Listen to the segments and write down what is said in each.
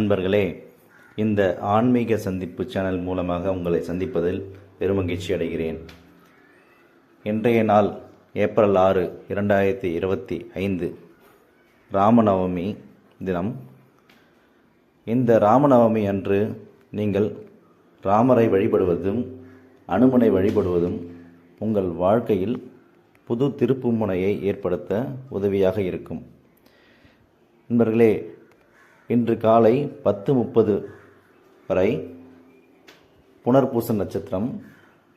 அன்பர்களே இந்த ஆன்மீக சந்திப்பு சேனல் மூலமாக உங்களை சந்திப்பதில் பெருமகிழ்ச்சி அடைகிறேன். இன்றைய நாள் ஏப்ரல் ஆறு இரண்டாயிரத்தி இருபத்தி ஐந்து ராமநவமி தினம். இந்த ராமநவமி அன்று நீங்கள் ராமரை வழிபடுவதும் அனுமனை வழிபடுவதும் உங்கள் வாழ்க்கையில் புது திருப்புமுனையை ஏற்படுத்த உதவியாக இருக்கும். நண்பர்களே இன்று காலை பத்து முப்பது வரை புனர்பூச நட்சத்திரம்.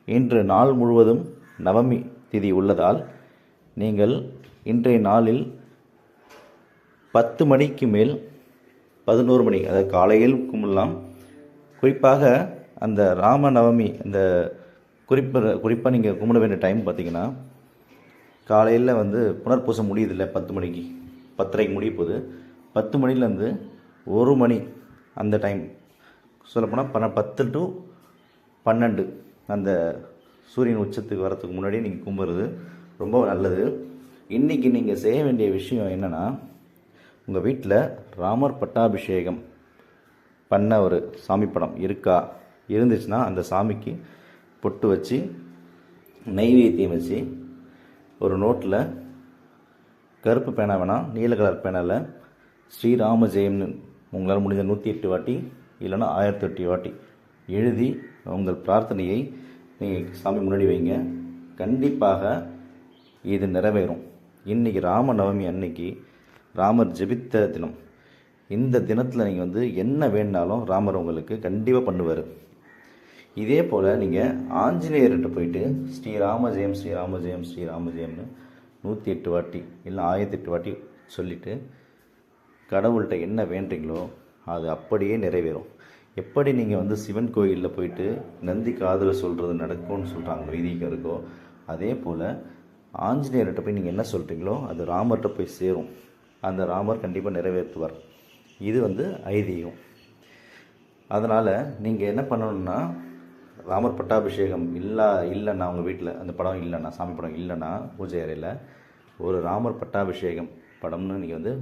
இன்று நாள் முழுவதும் நவமி திதி உள்ளதால் நீங்கள் இன்றைய நாளில் பத்து மணிக்கு மேல் பதினோரு மணி அதாவது காலையில் கும்பிடலாம் குறிப்பாக அந்த ராம நவமி அந்த குறிப்பிட குறிப்பாக நீங்கள் கும்பிட வேண்டிய டைம் பார்த்தீங்கன்னா காலையில் வந்து புனர்பூசம் முடியுதில்ல பத்து மணிக்கு பத்தரைக்கு முடிய போகுது. பத்து மணிலேருந்து ஒரு மணி அந்த டைம் சொல்லப்போனால் பன்ன பத்து டு பன்னெண்டு அந்த சூரியன் உச்சத்துக்கு வரத்துக்கு முன்னாடியே நீங்கள் கும்பிட்றது ரொம்ப நல்லது. இன்றைக்கி நீங்கள் செய்ய வேண்டிய விஷயம் என்னென்னா உங்கள் வீட்டில் ராமர் பட்டாபிஷேகம் பண்ண ஒரு சாமி படம் இருக்கா? இருந்துச்சுன்னா அந்த சாமிக்கு பொட்டு வச்சு நெய்வேத்தியம் வச்சு ஒரு நோட்டில் கருப்பு பேனா வேணாம் நீல கலர் பேனாவில் ஸ்ரீராம ஜெயம்னு உங்களால் முடிஞ்ச நூற்றி எட்டு வாட்டி இல்லைன்னா ஆயிரத்தி எட்டு வாட்டி எழுதி உங்கள் பிரார்த்தனையை நீங்கள் சாமி முன்னாடி வைங்க. கண்டிப்பாக இது நிறைவேறும். இன்றைக்கி ராம நவமி அன்னைக்கு ராமர் ஜெபித்த தினம். இந்த தினத்தில் நீங்கள் வந்து என்ன வேணுனாலும் ராமர் உங்களுக்கு கண்டிப்பாக பண்ணுவார். இதே போல் நீங்கள் ஆஞ்சநேயர்கிட்ட போயிட்டு ஸ்ரீ ராமஜெயம் ஸ்ரீ ராமஜெயம் ஸ்ரீ ராமஜெயம்னு நூற்றி எட்டு வாட்டி இல்லை ஆயிரத்தி எட்டு வாட்டி சொல்லிவிட்டு கடவுள்கிட்ட என்ன வேண்டுறீங்களோ அது அப்படியே நிறைவேறும். எப்படி நீங்கள் வந்து சிவன் கோயிலில் போயிட்டு நந்தி காதில் சொல்கிறது நடக்கும்னு சொல்கிறாங்க வைதிகம் இருக்கோ அதே போல் ஆஞ்சநேயர்கிட்ட போய் நீங்கள் என்ன சொல்கிறீங்களோ அது ராமர்கிட்ட போய் சேரும். அந்த ராமர் கண்டிப்பாக நிறைவேற்றுவார். இது வந்து ஐதீகம். அதனால் நீங்கள் என்ன பண்ணணும்னா ராமர் பட்டாபிஷேகம் இல்லா இல்லைன்னா உங்கள் வீட்டில் அந்த படம் இல்லைன்னா சாமி படம் இல்லைன்னா பூஜை அறையில் ஒரு ராமர் பட்டாபிஷேகம் படம்னு நீங்கள் வந்து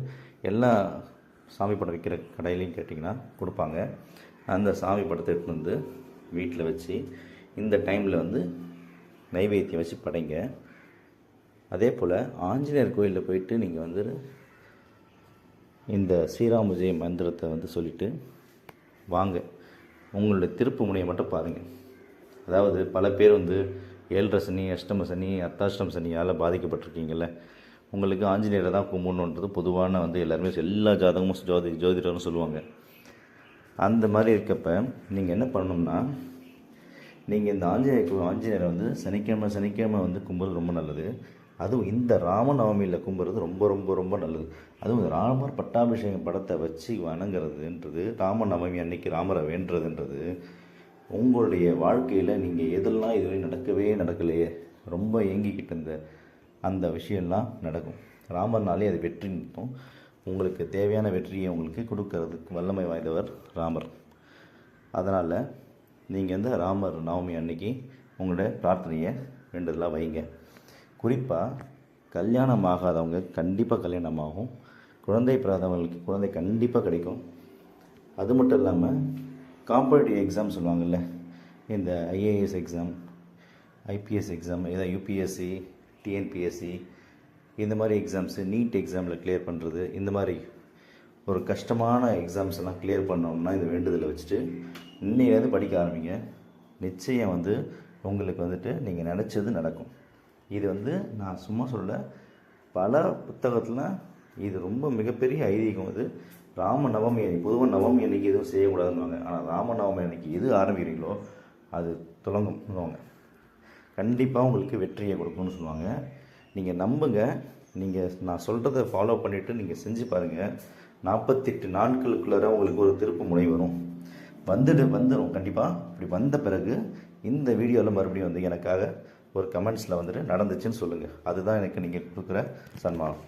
எல்லா சாமி படம் விற்கிற கடையிலையும் கேட்டிங்கன்னா கொடுப்பாங்க. அந்த சாமி படத்தை எடுத்துன்னு வந்து வீட்டில் வச்சு இந்த டைமில் வந்து நைவேத்தியம் வச்சு படைங்க. அதே போல் ஆஞ்சநேயர் கோயிலில் போயிட்டு நீங்கள் வந்து இந்த ஸ்ரீராம ஜெய மந்திரத்தை வந்து சொல்லிவிட்டு வாங்க. உங்களுடைய திருப்பு முனையை மட்டும் பாருங்கள் அதாவது பல பேர் வந்து ஏழரை சனி அஷ்டம சனி அர்த்தாஷ்டம் சனியால் பாதிக்கப்பட்டிருக்கீங்கல்ல. உங்களுக்கு ஆஞ்சநேயரை தான் கும்பிடணுன்றது பொதுவான வந்து எல்லாருமே எல்லா ஜாதகமும் ஜோதி ஜோதிடர்னு சொல்லுவாங்க. அந்த மாதிரி இருக்கப்ப நீங்கள் என்ன பண்ணணும்னா நீங்கள் இந்த ஆஞ்சநேயர் ஆஞ்சநேயரை வந்து சனிக்கிழமை சனிக்கிழமை வந்து கும்புறது ரொம்ப நல்லது. அதுவும் இந்த ராமநவமியில் கும்புறது ரொம்ப ரொம்ப ரொம்ப நல்லது. அதுவும் இந்த ராமர் பட்டாபிஷேகம் படத்தை வச்சு வணங்குறதுன்றது ராமநவமி அன்னைக்கு ராமரை வேண்டுறதுன்றது உங்களுடைய வாழ்க்கையில் நீங்கள் எதெல்லாம் இதுவரை நடக்கவே நடக்கலையே ரொம்ப ஏங்கிக்கிட்டு இருந்த அந்த விஷயம்லாம் நடக்கும். ராமர்னாலே அது வெற்றி நிறுத்தும். உங்களுக்கு தேவையான வெற்றியை உங்களுக்கு கொடுக்கறதுக்கு வல்லமை வாய்ந்தவர் ராமர். அதனால் நீங்கள் வந்து ராமர் நவமி அன்னைக்கு உங்களோட பிரார்த்தனையை வேண்டுதலாக வைங்க. குறிப்பாக கல்யாணம் ஆகாதவங்க கண்டிப்பாக கல்யாணம் ஆகும். குழந்தை பிறாதவங்களுக்கு குழந்தை கண்டிப்பாக கிடைக்கும். அது மட்டும் இல்லாமல் காம்படிட்டிவ் எக்ஸாம் சொல்லுவாங்கள்ல இந்த ஐஏஎஸ் எக்ஸாம் ஐபிஎஸ் எக்ஸாம் ஏதாவது யூபிஎஸ்சி டிஎன்பிஎஸ்சி இந்த மாதிரி எக்ஸாம்ஸு நீட் எக்ஸாமில் கிளியர் பண்ணுறது இந்த மாதிரி ஒரு கஷ்டமான எக்ஸாம்ஸ் எல்லாம் கிளியர் பண்ணோம்னா இந்த வேண்டுதலை வச்சுட்டு இன்னையிலேருந்து படிக்க ஆரம்பிங்க. நிச்சயம் வந்து உங்களுக்கு வந்துட்டு நீங்கள் நினச்சது நடக்கும். இது வந்து நான் சும்மா சொல்ல பல புத்தகத்தில் இது ரொம்ப மிகப்பெரிய ஐதீகம் இது. ராம நவமி அன்னைக்கு பொதுவாக நவமி அன்னைக்கு எதுவும் செய்யக்கூடாதுன்னுவாங்க. ஆனால் ராம நவமி அன்னைக்கு எது ஆரம்பிக்கிறீங்களோ அது துலங்கும்னுவாங்க கண்டிப்பாக உங்களுக்கு வெற்றியை கொடுக்கும்னு சொல்லுவாங்க. நீங்கள் நம்புங்க. நீங்கள் நான் சொல்கிறத ஃபாலோ பண்ணிவிட்டு நீங்கள் செஞ்சு பாருங்கள் நாற்பத்தெட்டு நாட்களுக்குள்ளார உங்களுக்கு ஒரு திருப்பு முனை வரும். வந்துட்டு வந்துடும் கண்டிப்பாக இப்படி வந்த பிறகு இந்த வீடியோவில் மறுபடியும் வந்து எனக்காக ஒரு கமெண்ட்ஸில் வந்துட்டு நடந்துச்சுன்னு சொல்லுங்கள் அதுதான் எனக்கு நீங்கள் கொடுக்குற சன்மானம்.